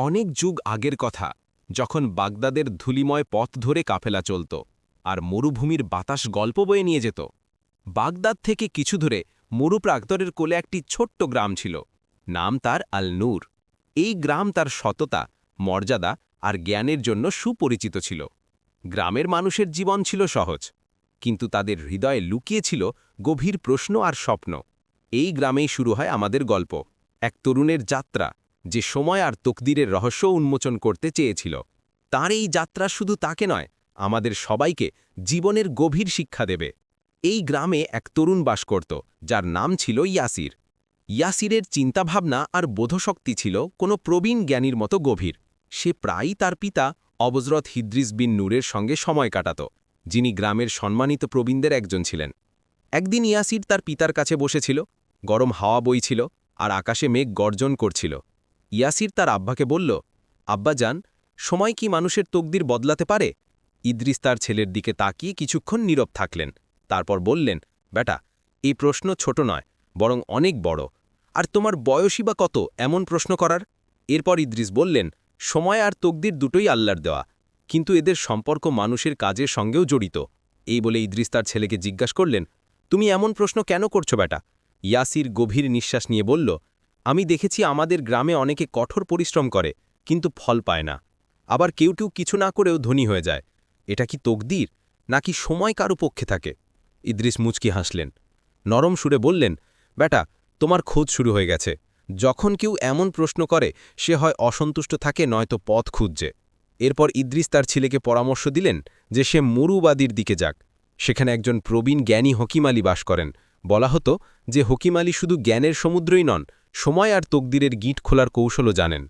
অনেক যুগ আগের কথা, যখন বাগদাদের ধুলিময় পথ ধরে কাফেলা চলত আর মরুভূমির বাতাস গল্প বয়ে নিয়ে যেত। বাগদাদ থেকে কিছু দূরে মরুপ্রাক্তরের কোলে একটি ছোট্ট গ্রাম ছিল, নাম তার আল নূর এই গ্রাম তার সততা, মর্যাদা আর জ্ঞানের জন্য সুপরিচিত ছিল। গ্রামের মানুষের জীবন ছিল সহজ, কিন্তু তাদের হৃদয়ে লুকিয়েছিল গভীর প্রশ্ন আর স্বপ্ন। এই গ্রামেই শুরু হয় আমাদের গল্প, এক তরুণের যাত্রা। যে সময় আর তকদিরের রহস্য উন্মোচন করতে চেয়েছিল। তার এই যাত্রা শুধু তাকে নয়, আমাদের সবাইকে জীবনের গভীর শিক্ষা দেবে। এই গ্রামে এক তরুণ বাস করত, যার নাম ছিল ইয়াসির। ইয়াসিরের চিন্তাভাবনা আর বোধশক্তি ছিল কোনো প্রবীণ জ্ঞানীর মতো গভীর। সে প্রায়ই তার পিতা অবজরত হিদ্রিস বিন নূরের সঙ্গে সময় কাটাত, যিনি গ্রামের সম্মানিত প্রবীণদের একজন ছিলেন। একদিন ইয়াসির তার পিতার কাছে বসেছিল, গরম হাওয়া বইছিল আর আকাশে মেঘ গর্জন করছিল। ইয়াসির তার আব্বাকে বলল, আব্বা যান, সময় কি মানুষের তকদির বদলাতে পারে? ইদ্রিস তার ছেলের দিকে তাকিয়ে কিছুক্ষণ নীরব থাকলেন। তারপর বললেন, বেটা, এই প্রশ্ন ছোট নয়, বরং অনেক বড়। আর তোমার বয়সই বা কত, এমন প্রশ্ন করার? এরপর ইদ্রিস বললেন, সময় আর তকদির দুটোই আল্লাহর দেওয়া, কিন্তু এদের সম্পর্ক মানুষের কাজের সঙ্গেও জড়িত। এই বলে ইদ্রিস তার ছেলেকে জিজ্ঞাসা করলেন, তুমি এমন প্রশ্ন কেন করছ বেটা? ইয়াসির গভীর নিঃশ্বাস নিয়ে বলল আমি দেখেছি আমাদের গ্রামে অনেকে কঠোর পরিশ্রম করে, কিন্তু ফল পায় না। আবার কেউ কেউ কিছু না করেও ধনী হয়ে যায়। এটা কি তকদির, নাকি সময় কারও পক্ষে থাকে? ইদ্রিস মুচকি হাসলেন। নরম সুরে বললেন, বেটা, তোমার খোঁজ শুরু হয়ে গেছে। যখন কেউ এমন প্রশ্ন করে, সে হয় অসন্তুষ্ট থাকে, নয়তো পথ খুঁজছে। এরপর ইদ্রিস তার ছেলেকে পরামর্শ দিলেন যে সে মরুবাদীর দিকে যাক। সেখানে একজন প্রবীণ জ্ঞানী হকিম আলী বাস করেন। বলা হতো যে হকিম আলী শুধু জ্ঞানের সমুদ্রই নন সময় আর তকদিরের গিঁট খোলার কৌশলও জানেন।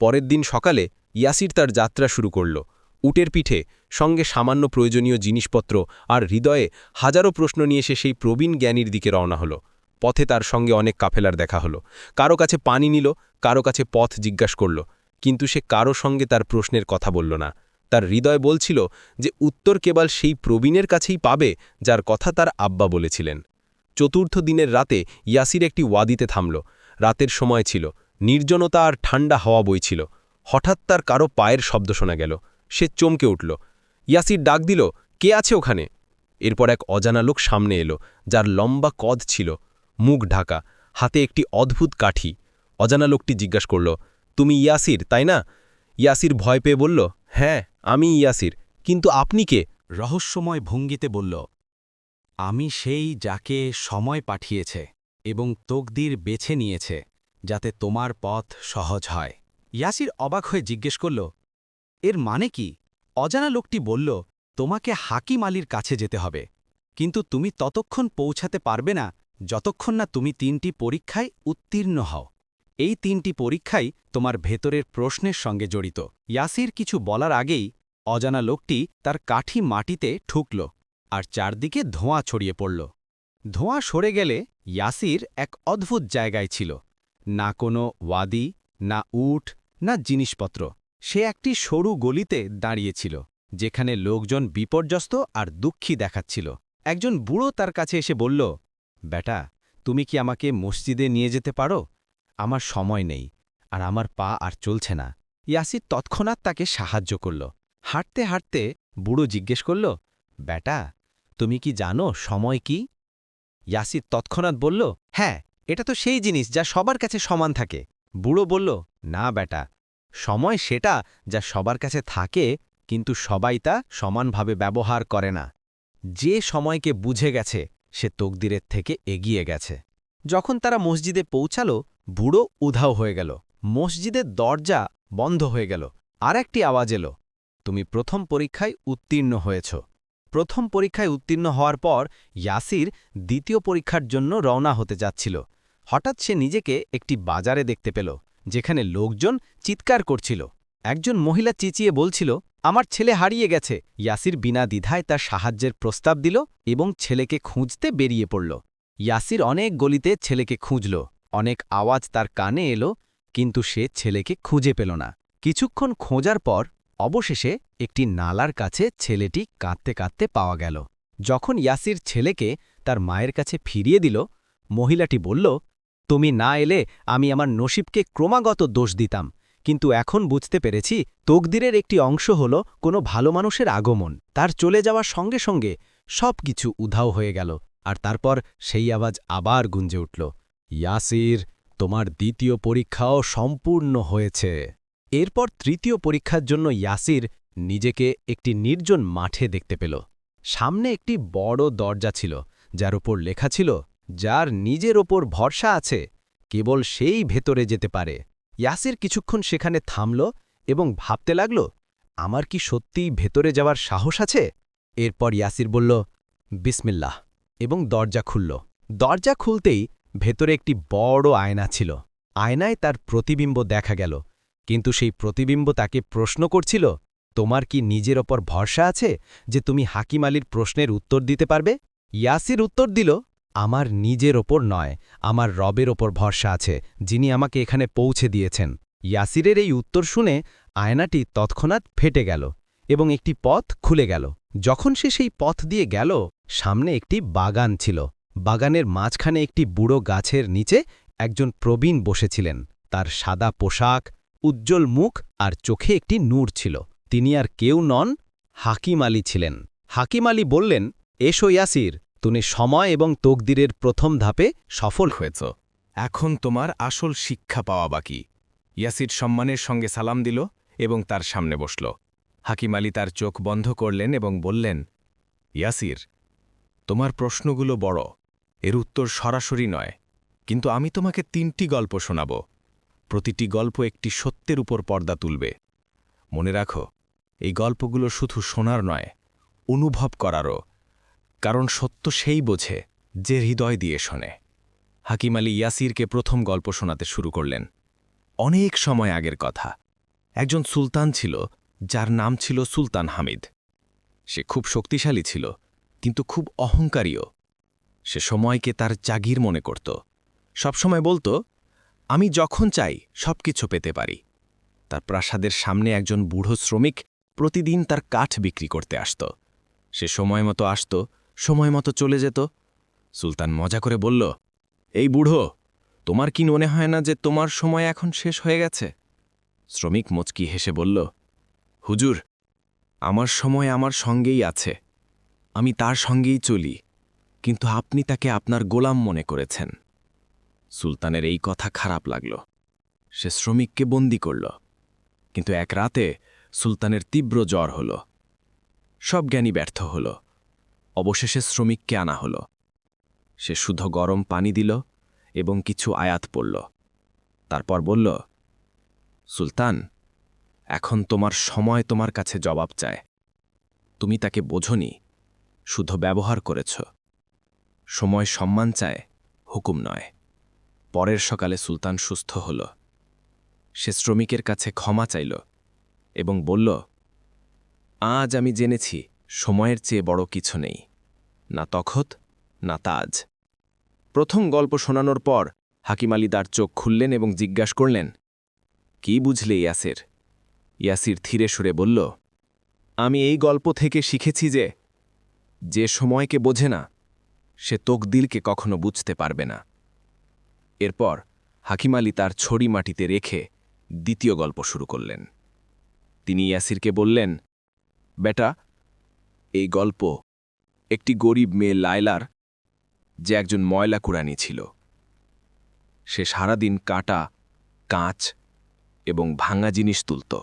পরের দিন সকালে ইয়াসির তার যাত্রা শুরু করল। উটের পিঠে সঙ্গে সামান্য প্রয়োজনীয় জিনিসপত্র আর হৃদয়ে হাজারো প্রশ্ন নিয়ে সে সেই প্রবীণ জ্ঞানীর দিকে রওনা হলো। পথে তার সঙ্গে অনেক কাফেলার দেখা হলো। কারও কাছে পানি নিল, কারও কাছে পথ জিজ্ঞাসা করল, কিন্তু সে কারও সঙ্গে তার প্রশ্নের কথা বলল না। তার হৃদয় বলছিল যে উত্তর কেবল সেই প্রবীণের কাছেই পাবে যার কথা তার আব্বা বলেছিলেন। চতুর্থ দিনের রাতে ইয়াসির একটি ওয়াদিতে থামল। রাতের সময় ছিল। নির্জনতা আর ঠান্ডা হাওয়া বইছিল হঠাৎ তার কারও পায়ের শব্দ শোনা গেল। সে চমকে উঠল। ইয়াসির ডাক দিল, কে আছে ওখানে? এরপর এক অজানা লোক সামনে এলো, যার লম্বা কদ ছিল, মুখ ঢাকা, হাতে একটি অদ্ভুত কাঠি। অজানা লোকটি জিজ্ঞাসা করল, তুমি ইয়াসির, তাই না? ইয়াসির ভয় পেয়ে বলল হ্যাঁ আমি ইয়াসির। কিন্তু আপনি কে? রহস্যময় ভঙ্গিতে বলল, আমি সেই যাকে সময় পাঠিয়েছে। এবং তকদির বেছে নিয়েছে, যাতে তোমার পথ সহজ হয়। ইয়াসির অবাক হয়ে জিজ্ঞেস করল, এর মানে কি? অজানা লোকটি বলল, তোমাকে হাকিম আলীর কাছে যেতে হবে, কিন্তু তুমি ততক্ষণ পৌঁছাতে পারবে না যতক্ষণ না তুমি তিনটি পরীক্ষায় উত্তীর্ণ হও। এই তিনটি পরীক্ষাই তোমার ভেতরের প্রশ্নের সঙ্গে জড়িত। ইয়াসির কিছু বলার আগেই অজানা লোকটি তার কাঠি মাটিতে ঠুকল আর চারদিকে ধোঁয়া ছড়িয়ে পড়ল। ধোঁয়া সরে গেলে ইয়াসির এক অদ্ভুত জায়গায় ছিল। না কোনো ওয়াদি, না উট, না জিনিসপত্র। সে একটি সরু গলিতে দাঁড়িয়েছিল, যেখানে লোকজন বিপর্যস্ত আর দুঃখী দেখাচ্ছিল। একজন বুড়ো তার কাছে এসে বলল, বেটা, তুমি কি আমাকে মসজিদে নিয়ে যেতে পারো? আমার সময় নেই, আর আমার পা আর চলছে না। ইয়াসির তৎক্ষণাৎ তাকে সাহায্য করল। হাঁটতে হাঁটতে বুড়ো জিজ্ঞেস করল, বেটা, তুমি কি জানো সময় কি? ইয়াসির তৎক্ষণাৎ বলল হ্যাঁ এটা তো সেই জিনিস যা সবার কাছে সমান থাকে। বুড়ো বলল, না বেটা, সময় সেটা যা সবার কাছে থাকে, কিন্তু সবাই তা সমানভাবে ব্যবহার করে না। যে সময়কে বুঝে গেছে, সে তকদিরের থেকে এগিয়ে গেছে। যখন তারা মসজিদে পৌঁছাল, বুড়ো উধাও হয়ে গেল। মসজিদের দরজা বন্ধ হয়ে গেল। আর একটি আওয়াজ এলো, তুমি প্রথম পরীক্ষায় উত্তীর্ণ হয়েছ। প্রথম পরীক্ষায় উত্তীর্ণ হওয়ার পর ইয়াসির দ্বিতীয় পরীক্ষার জন্য রওনা হতে যাচ্ছিল। হঠাৎ সে নিজেকে একটি বাজারে দেখতে পেল, যেখানে লোকজন চিৎকার করছিল। একজন মহিলা চেঁচিয়ে বলছিল, আমার ছেলে হারিয়ে গেছে। ইয়াসির বিনা দ্বিধায় তার সাহায্যের প্রস্তাব দিল এবং ছেলেকে খুঁজতে বেরিয়ে পড়ল। ইয়াসির অনেক গলিতে ছেলেকে খুঁজল। অনেক আওয়াজ তার কানে এলো, কিন্তু সে ছেলেকে খুঁজে পেল না। কিছুক্ষণ খোঁজার পর অবশেষে একটি নালার কাছে ছেলেটি কাঁদতে কাঁদতে পাওয়া গেল। যখন ইয়াসির ছেলেকে তার মায়ের কাছে ফিরিয়ে দিল, মহিলাটি বলল, তুমি না এলে আমি আমার নসিবকে ক্রমাগত দোষ দিতাম, কিন্তু এখন বুঝতে পেরেছি তকদিরের একটি অংশ হল কোনো ভালো মানুষের আগমন। তার চলে যাওয়ার সঙ্গে সঙ্গে সব কিছু উধাও হয়ে গেল, আর তারপর সেই আওয়াজ আবার গুঞ্জে উঠল, ইয়াসির, তোমার দ্বিতীয় পরীক্ষাও সম্পূর্ণ হয়েছে। এরপর তৃতীয় পরীক্ষার জন্য ইয়াসির নিজেকে একটি নির্জন মাঠে দেখতে পেল। সামনে একটি বড় দরজা ছিল, যার ওপর লেখা ছিল, যার নিজের ওপর ভরসা আছে, কেবল সেই ভেতরে যেতে পারে। ইয়াসির কিছুক্ষণ সেখানে থামল এবং ভাবতে লাগল, আমার কি সত্যিই ভেতরে যাওয়ার সাহস আছে? এরপর ইয়াসির বলল, বিসমিল্লাহ, এবং দরজা খুলল। দরজা খুলতেই ভেতরে একটি বড় আয়না ছিল। আয়নায় তার প্রতিবিম্ব দেখা গেল। কিন্তু সেই প্রতিবিম্ব তাকে প্রশ্ন করছিল, তোমার কি নিজের ওপর ভরসা আছে যে তুমি হাকিম আলীর প্রশ্নের উত্তর দিতে পারবে? ইয়াসির উত্তর দিল, আমার নিজের ওপর নয়, আমার রবের ওপর ভরসা আছে, যিনি আমাকে এখানে পৌঁছে দিয়েছেন। ইয়াসিরের এই উত্তর শুনে আয়নাটি তৎক্ষণাৎ ফেটে গেল এবং একটি পথ খুলে গেল। যখন সে সেই পথ দিয়ে গেল, সামনে একটি বাগান ছিল। বাগানের মাঝখানে একটি বুড়ো গাছের নিচে একজন প্রবীণ বসেছিলেন। তার সাদা পোশাক উজ্জ্বল মুখ আর চোখে একটি নূর ছিল। তিনি আর কেউ নন, হাকিম আলী ছিলেন। হাকিম আলী বললেন, এসো ইয়াসির, তুমি সময় এবং তকদিরের প্রথম ধাপে সফল হয়েছ। এখন তোমার আসল শিক্ষা পাওয়া বাকি। ইয়াসির সম্মানের সঙ্গে সালাম দিল এবং তার সামনে বসল। হাকিম আলী তার চোখ বন্ধ করলেন এবং বললেন, ইয়াসির, তোমার প্রশ্নগুলো বড়। এর উত্তর সরাসরি নয়, কিন্তু আমি তোমাকে তিনটি গল্প শোনাব। প্রতিটি গল্প একটি সত্যের উপর পর্দা তুলবে। মনে রাখো, এই গল্পগুলো শুধু শোনার নয়, অনুভব করারও, কারণ সত্য সেই বোঝে যে হৃদয় দিয়ে শোনে। হাকিম আলী ইয়াসিরকে প্রথম গল্প শোনাতে শুরু করলেন। অনেক সময় আগের কথা। একজন সুলতান ছিল, যার নাম ছিল সুলতান হামিদ। সে খুব শক্তিশালী ছিল, কিন্তু খুব অহংকারীও। সে সময়কে তার জাগির মনে করত। সবসময় বলতো আমি যখন চাই সব কিছু পেতে পারি। তার প্রাসাদের সামনে একজন বুড়ো শ্রমিক প্রতিদিন তার কাঠ বিক্রি করতে আসত। সে সময় মতো আসত, সময় মতো চলে যেত। সুলতান মজা করে বলল, এই বুড়ো, তোমার কি মনে হয় না যে তোমার সময় এখন শেষ হয়ে গেছে? শ্রমিক মুচকি হেসে বলল, হুজুর, আমার সময় আমার সঙ্গেই আছে। আমি তার সঙ্গেই চলি, কিন্তু আপনি তাকে আপনার গোলাম মনে করেছেন। সুলতানের এই কথা খারাপ লাগল। সে শ্রমিককে বন্দি করল। কিন্তু এক রাতে সুলতানের তীব্র জ্বর হল। সব জ্ঞানী ব্যর্থ হল। অবশেষে শ্রমিককে আনা হল। সে শুধু গরম পানি দিল এবং কিছু আয়াত পড়ল। তারপর বলল, সুলতান, এখন তোমার সময় তোমার কাছে জবাব চায়। তুমি তাকে বোঝনি শুধু ব্যবহার করেছ। সময় সম্মান চায়, হুকুম নয়। পরের সকালে সুলতান সুস্থ হল। সে শ্রমিকের কাছে ক্ষমা চাইল এবং বলল, আজ আমি জেনেছি সময়ের চেয়ে বড় কিছু নেই, না তখত না তাজ। প্রথম গল্প শোনানোর পর হাকিম আলী তার চোখ খুললেন এবং জিজ্ঞাসা করলেন, কি বুঝলে ইয়াসির? ইয়াসির ধীরে সুরে বলল, আমি এই গল্প থেকে শিখেছি যে যে সময়কে বোঝে না, সে তকদিলকে কখনো বুঝতে পারবে না। এরপর হাকিম আলী তার ছড়ি মাটিতে রেখে দ্বিতীয় গল্প শুরু করলেন। তিনি ইয়াসিরকে বললেন, বেটা, এই গল্প একটি গরিব মেয়ে লায়লার, যে একজন ময়লা কুড়ানি ছিল। সে সারাদিন কাটা, কাঁচ এবং ভাঙা জিনিস তুলত।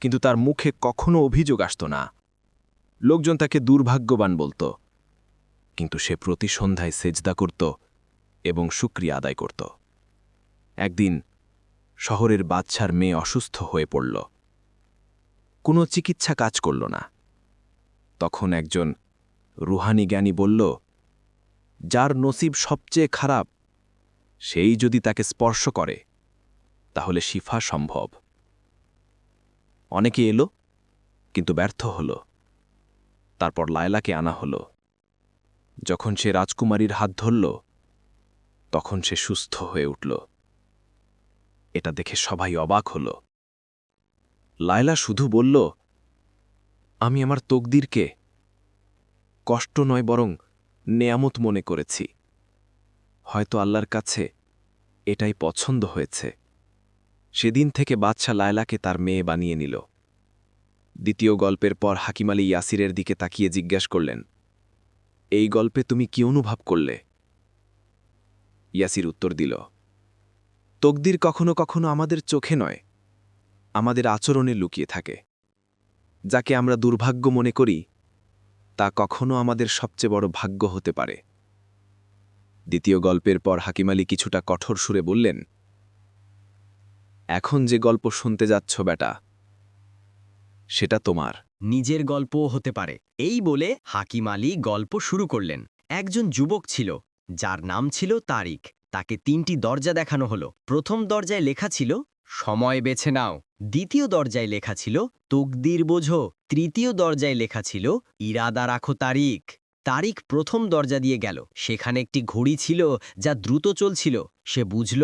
কিন্তু তার মুখে কখনো অভিযোগ আসত না। লোকজন তাকে দুর্ভাগ্যবান বলত। কিন্তু সে প্রতি সন্ধ্যায় সেজদা করত এবং শুক্রিয়া আদায় করত। একদিন শহরের বাচ্চার মেয়ে অসুস্থ হয়ে পড়ল। কোনো চিকিৎসা কাজ করল না। তখন একজন রুহানি জ্ঞানী বলল, যার নসিব সবচেয়ে খারাপ, সেই যদি তাকে স্পর্শ করে, তাহলে শিফা সম্ভব। অনেকে এলো, কিন্তু ব্যর্থ হল। তারপর লায়লাকে আনা হল। যখন সে রাজকুমারীর হাত ধরল তখন সে সুস্থ হয়ে উঠল। এটা দেখে সবাই অবাক হল। লায়লা শুধু বলল, আমি আমার তকদিরকে কষ্ট নয় বরং নেয়ামত মনে করেছি। হয়তো আল্লাহর কাছে এটাই পছন্দ হয়েছে। সেদিন থেকে বাদশা লায়লাকে তার মেয়ে বানিয়ে নিল। দ্বিতীয় গল্পের পর হাকিম আলী ইয়াসিরের দিকে তাকিয়ে জিজ্ঞাস করলেন, এই গল্পে তুমি কি অনুভব করলে? ইয়াসির উত্তর দিল, তকদির কখনো কখনো আমাদের চোখে নয়, আমাদের আচরণে লুকিয়ে থাকে। যাকে আমরা দুর্ভাগ্য মনে করি, তা কখনো আমাদের সবচেয়ে বড় ভাগ্য হতে পারে। দ্বিতীয় গল্পের পর হাকিম আলী কিছুটা কঠোর সুরে বললেন, এখন যে গল্প শুনতে যাচ্ছ বেটা, সেটা তোমার। নিজের গল্পও হতে পারে। এই বলে হাকিম আলী গল্প শুরু করলেন। একজন যুবক ছিল যার নাম ছিল তারিক তাকে তিনটি দরজা দেখানো হলো। প্রথম দরজায় লেখা ছিল, সময় বেছে নাও। দ্বিতীয় দরজায় লেখা ছিল, তকদির বোঝো। তৃতীয় দরজায় লেখা ছিল, ইরাদা রাখো তারিক তারিক প্রথম দরজা দিয়ে গেল। সেখানে একটি ঘড়ি ছিল যা দ্রুত চলছিল। সে বুঝল,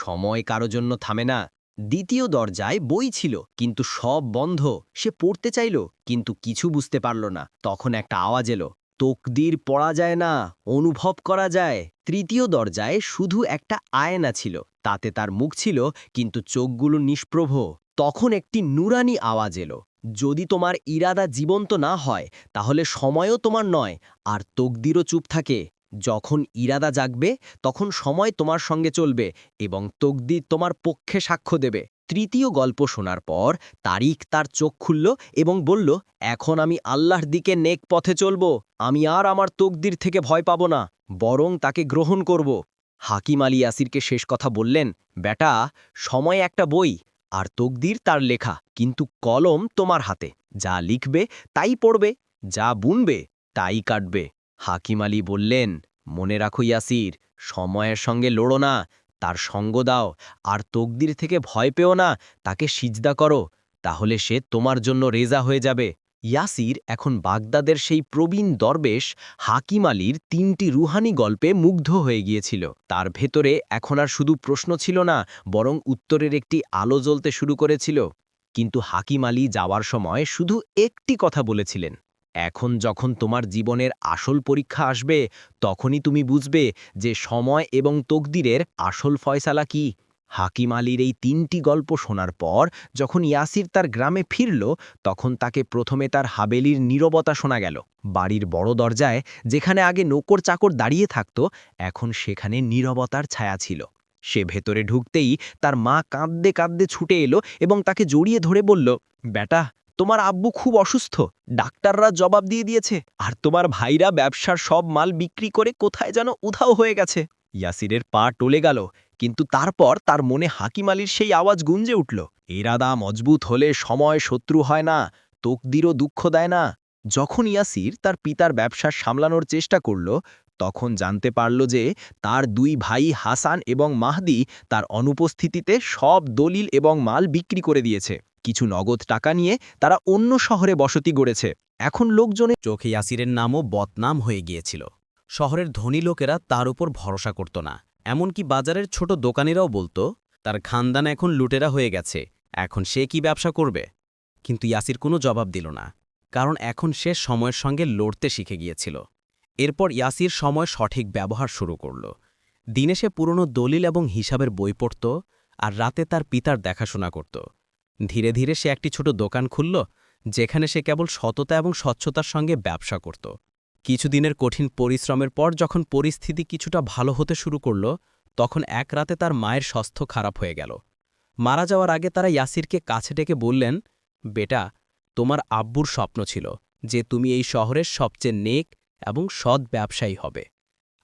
সময় কারও জন্য থামে না। দ্বিতীয় দরজায় বই ছিল, কিন্তু সব বন্ধ। সে পড়তে চাইল, কিন্তু কিছু বুঝতে পারল না। তখন একটা আওয়াজ এলো তকদির পড়া যায় না, অনুভব করা যায়। তৃতীয় দরজায় শুধু একটা আয়না ছিল, তাতে তার মুখ ছিল, কিন্তু চোখগুলো নিষ্প্রভ। তখন একটি নুরানি আওয়াজ এলো, যদি তোমার ইরাদা জীবন্ত না হয়, তাহলে সময়ও তোমার নয়, আর তকদিরও চুপ থাকে। যখন ইরাদা জাগবে, তখন সময় তোমার সঙ্গে চলবে এবং তকদির তোমার পক্ষে সাক্ষ্য দেবে। তৃতীয় গল্প শোনার পর তারিক তার চোখ খুলল এবং বলল, এখন আমি আল্লাহর দিকে নেক পথে চলব। আমি আর আমার তকদির থেকে ভয় পাব না, বরং তাকে গ্রহণ করব। হাকিম আলী ইয়াসিরকে শেষ কথা বললেন, বেটা, সময় একটা বই আর তকদির তার লেখা, কিন্তু কলম তোমার হাতে। যা লিখবে তাই পড়বে, যা বুনবে তাই কাটবে। হাকিম আলী বললেন, মনে রাখো ইয়াসির, সময়ের সঙ্গে লড়ো না তার সঙ্গ দাও, আর তকদির থেকে ভয় পেও না, তাকে সিজদা করো, তাহলে সে তোমার জন্য রেজা হয়ে যাবে। ইয়াসির এখন বাগদাদের সেই প্রবীণ দরবেশ হাকিম আলীর তিনটি রুহানি গল্পে মুগ্ধ হয়ে গিয়েছিল। তার ভেতরে এখন আর শুধু প্রশ্ন ছিল না, বরং উত্তরের একটি আলো জ্বলতে শুরু করেছিল। কিন্তু হাকিম আলী যাওয়ার সময় শুধু একটি কথা বলেছিলেন। এখন যখন তোমার জীবনের আসল পরীক্ষা আসবে, তখনই তুমি বুঝবে যে সময় এবং তকদিরের আসল ফয়সালা কি। হাকিম আলীর এই তিনটি গল্প শোনার পর যখন ইয়াসির তার গ্রামে ফিরল, তখন তাকে প্রথমে তার হাবেলির নীরবতা শোনা গেল। বাড়ির বড় দরজায়, যেখানে আগে নৌকর চাকর দাঁড়িয়ে থাকত, এখন সেখানে নীরবতার ছায়া ছিল। সে ভেতরে ঢুকতেই তার মা কাঁদতে কাঁদতে ছুটে এলো এবং তাকে জড়িয়ে ধরে বলল, বেটা তোমার আব্বু খুব অসুস্থ। ডাক্তাররা জবাব দিয়ে দিয়েছে, আর তোমার ভাইরা ব্যবসার সব মাল বিক্রি করে কোথায় যেন উধাও হয়ে গেছে। ইয়াসিরের পা টলে গেল, কিন্তু তারপর তার মনে হাকিম আলীর সেই আওয়াজ গুঞ্জে উঠল এরাদা মজবুত হলে সময় শত্রু হয় না, তকদিরও দুঃখ দেয় না। যখন ইয়াসির তার পিতার ব্যবসা সামলানোর চেষ্টা করল, তখন জানতে পারল যে তার দুই ভাই হাসান এবং মাহদি তার অনুপস্থিতিতে সব দলিল এবং মাল বিক্রি করে দিয়েছে। কিছু নগদ টাকা নিয়ে তারা অন্য শহরে বসতি গড়েছে। এখন লোকজনে চোখে ইয়াসিরের নামও বদনাম হয়ে গিয়েছিল। শহরের ধনী লোকেরা তার উপর ভরসা করত না। এমনকি বাজারের ছোট দোকানিরাও বলতো, তার খানদান এখন লুটেরা হয়ে গেছে, এখন সে কি ব্যবসা করবে? কিন্তু ইয়াসির কোনো জবাব দিল না, কারণ এখন সে সময়ের সঙ্গে লড়তে শিখে গিয়েছিল। এরপর ইয়াসির সময় সঠিক ব্যবহার শুরু করল। দিনে সে পুরনো দলিল এবং হিসাবের বই পড়ত আর রাতে তার পিতার দেখাশোনা করত। ধীরে ধীরে সে একটি ছোট দোকান খুলল, যেখানে সে কেবল সততা এবং স্বচ্ছতার সঙ্গে ব্যবসা করত। কিছুদিনের কঠিন পরিশ্রমের পর যখন পরিস্থিতি কিছুটা ভালো হতে শুরু করল, তখন এক রাতে তার মায়ের স্বাস্থ্য খারাপ হয়ে গেল। মারা যাওয়ার আগে তারা ইয়াসিরকে কাছে ডেকে বললেন, বেটা, তোমার আব্বুর স্বপ্ন ছিল যে তুমি এই শহরের সবচেয়ে নেক এবং সৎ ব্যবসায়ী হবে।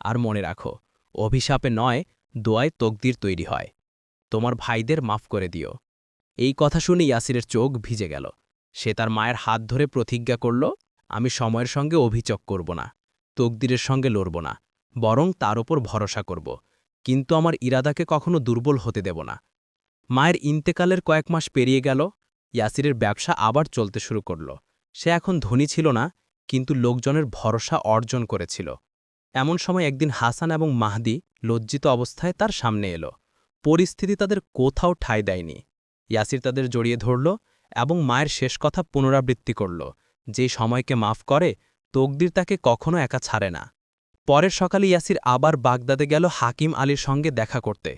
আর মনে রাখো, অভিশাপে নয়, দোয়ায় তকদির তৈরি হয়। তোমার ভাইদের মাফ করে দিও। এই কথা শুনে ইয়াসিরের চোখ ভিজে গেল। সে তার মায়ের হাত ধরে প্রতিজ্ঞা করল, আমি সময়ের সঙ্গে অভিযোগ করব না, তকদিরের সঙ্গে লড়ব না, বরং তার ওপর ভরসা করব। কিন্তু আমার ইরাদাকে কখনো দুর্বল হতে দেব না। মায়ের ইন্তেকালের কয়েক মাস পেরিয়ে গেল, ইয়াসিরের ব্যবসা আবার চলতে শুরু করল। সে এখন ধনী ছিল না, কিন্তু লোকজনের ভরসা অর্জন করেছিল। এমন সময় একদিন হাসান এবং মাহদি লজ্জিত অবস্থায় তার সামনে এলো। পরিস্থিতি তাদের কোথাও ঠাঁই দেয়নি। ইয়াসির তাদের জড়িয়ে ধরল এবং মায়ের শেষ কথা পুনরাবৃত্তি করল। যে সময়কে মাফ করে, তকদির তাকে কখনো একা ছাড়ে না। পরের সকালে ইয়াসির আবার বাগদাদে গেল হাকিম আলীর সঙ্গে দেখা করতে।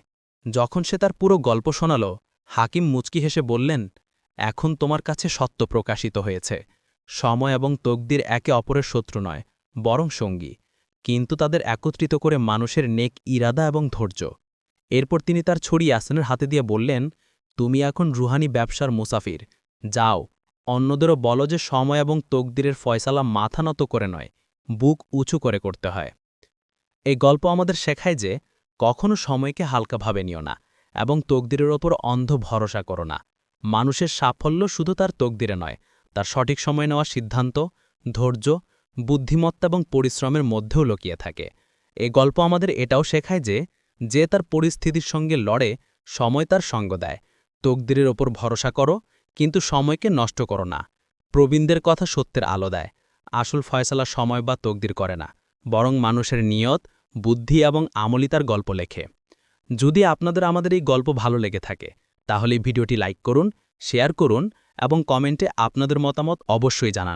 যখন সে তার পুরো গল্প শোনাল, হাকিম মুচকি হেসে বললেন, এখন তোমার কাছে সত্য প্রকাশিত হয়েছে। সময় এবং তকদির একে অপরের শত্রু নয়, বরং সঙ্গী। কিন্তু তাদের একত্রিত করে মানুষের নেক ইরাদা এবং ধৈর্য। এরপর তিনি তার ছড়ি ইয়াসিনের হাতে দিয়ে বললেন তুমি এখন রুহানি ব্যবসার মুসাফির। যাও, অন্যদেরও বলো যে সময় এবং তকদিরের ফয়সালা মাথা নত করে নয়, বুক উঁচু করে করতে হয়। এই গল্প আমাদের শেখায় যে, কখনো সময়কে হালকাভাবে নিও না এবং তকদিরের ওপর অন্ধ ভরসা করো না। মানুষের সাফল্য শুধু তার তকদিরে নয়, তার সঠিক সময় নেওয়া সিদ্ধান্ত, ধৈর্য, বুদ্ধিমত্তা এবং পরিশ্রমের মধ্যেও লুকিয়ে থাকে। এই গল্প আমাদের এটাও শেখায় যে যে তার পরিস্থিতির সঙ্গে লড়ে, সময় তার সঙ্গ দেয়। তকদিরের ওপর ভরসা করো, কিন্তু সময়কে নষ্ট করো না। প্রবীণদের কথা সত্যের আলো দেয়। আসল ফয়সালা সময় বা তকদির করে না, বরং মানুষের নিয়ত, বুদ্ধি এবং আমলিতার গল্প লেখে। যদি আপনাদের আমাদের এই গল্প ভালো লেগে থাকে, তাহলে ভিডিওটি লাইক করুন, শেয়ার করুন এবং কমেন্টে আপনাদের মতামত অবশ্যই জানান।